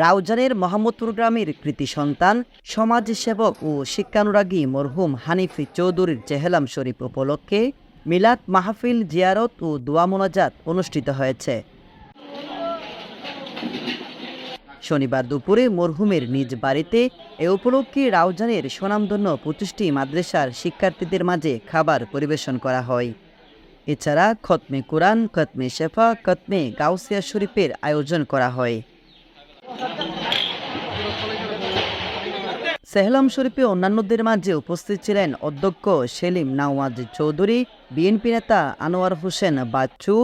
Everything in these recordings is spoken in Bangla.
রাউজানের মোহাম্মদপুর গ্রামের কৃতি সন্তান, সমাজসেবক ও শিক্ষানুরাগী মরহুম হানিফি চৌধুরীর চেহেলাম শরীফ উপলক্ষে মিলাদ মাহফিল জিয়ারত ও দোয়া মোনাজাত অনুষ্ঠিত হয়েছে। শনিবার দুপুরে মরহুমের নিজ বাড়িতে এ উপলক্ষে রাউজানের সুনামধন্য পঁচিশটি মাদ্রাসার শিক্ষার্থীদের মাঝে খাবার পরিবেশন করা হয়। এছাড়া খতমে কোরআন, খতমে শেফা, খতমে গাউসিয়া শরীফের আয়োজন করা হয়। সেহলাম শরীফে অন্যান্যদের মাঝে উপস্থিত ছিলেন অধ্যক্ষ সেলিম নাওয়াজ চৌধুরী, বিএনপি নেতা আনোয়ার হোসেন বাচ্চু,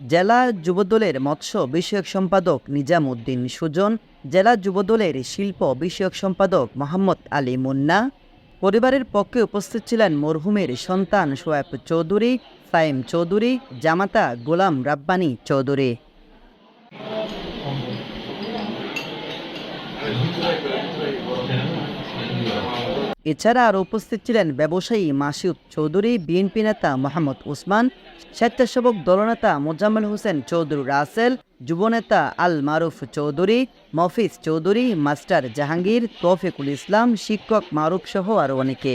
জেলা যুবদলের মৎস্য বিষয়ক সম্পাদক নিজাম উদ্দিন সুজন, জেলা যুবদলের শিল্প বিষয়ক সম্পাদক মোহাম্মদ আলী মুন্না, পরিবারের পক্ষে উপস্থিত ছিলেন মরহুমের সন্তান সোয়েব চৌধুরী সাইম চৌধুরী, জামাতা গোলাম রাব্বানী চৌধুরী। এছাড়া আরও উপস্থিত ছিলেন ব্যবসায়ী মাসিউদ চৌধুরী, বিএনপি নেতা মোহাম্মদ উসমান স্বেচ্ছাসেবক দলনেতা মোজাম্মেল হোসেন চৌধুরী রাসেল যুবনেতা আল মারুফ চৌধুরী, মফিজ চৌধুরী, মাস্টার জাহাঙ্গীর, তৌফিকুল ইসলাম, শিক্ষক মারুফ সহ আরও অনেকে।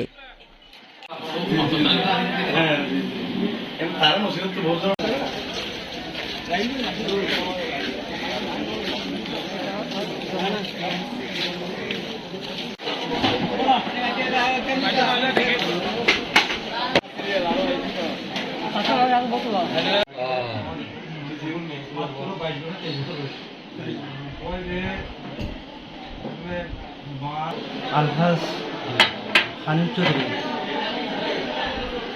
আলহাজ হানিফ চৌধুরী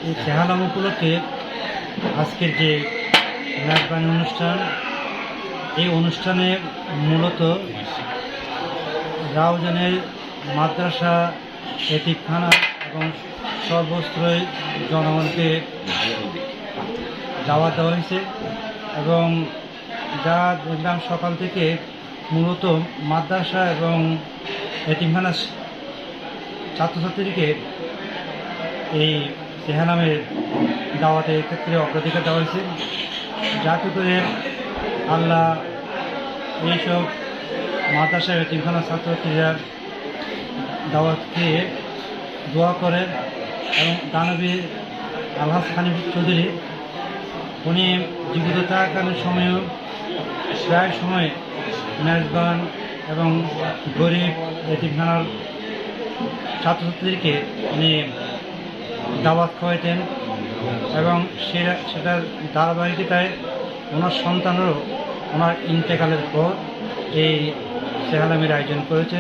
এই চেহালাম উপলক্ষে আজকের যে মেজবানি অনুষ্ঠান, এই অনুষ্ঠানে মূলত রাউজানের মাদ্রাসা এতিকখানা এবং সর্বস্ত্রই জনগণকে যাওয়া দেওয়া হয়েছে এবং যা দেখলাম সকাল থেকে মূলত মাদ্রাসা এবং এতিমখানা ছাত্রছাত্রীকে এই চেহানামের দাওয়াতের ক্ষেত্রে অগ্রাধিকার দেওয়া হয়েছে। যাতে করে আল্লাহ এইসব মাদ্রাসা এটিমখানা ছাত্রছাত্রীরা দাওয়াত খেয়ে দোয়া করে এবং দানবী আলহাজ খানিফ চৌধুরী, উনি জীবিত থাকাকালীন সময়েও প্রায় সময়ে মেজবান এবং গরিব এতিমখানার ছাত্রছাত্রীদেরকে উনি দাওয়াত খাওয়াইতেন এবং সেটা সেটার ধারাবাহিকতায় ওনার সন্তানেরও ওনার ইন্তেকালের পর এই সেহালামের আয়োজন করেছে।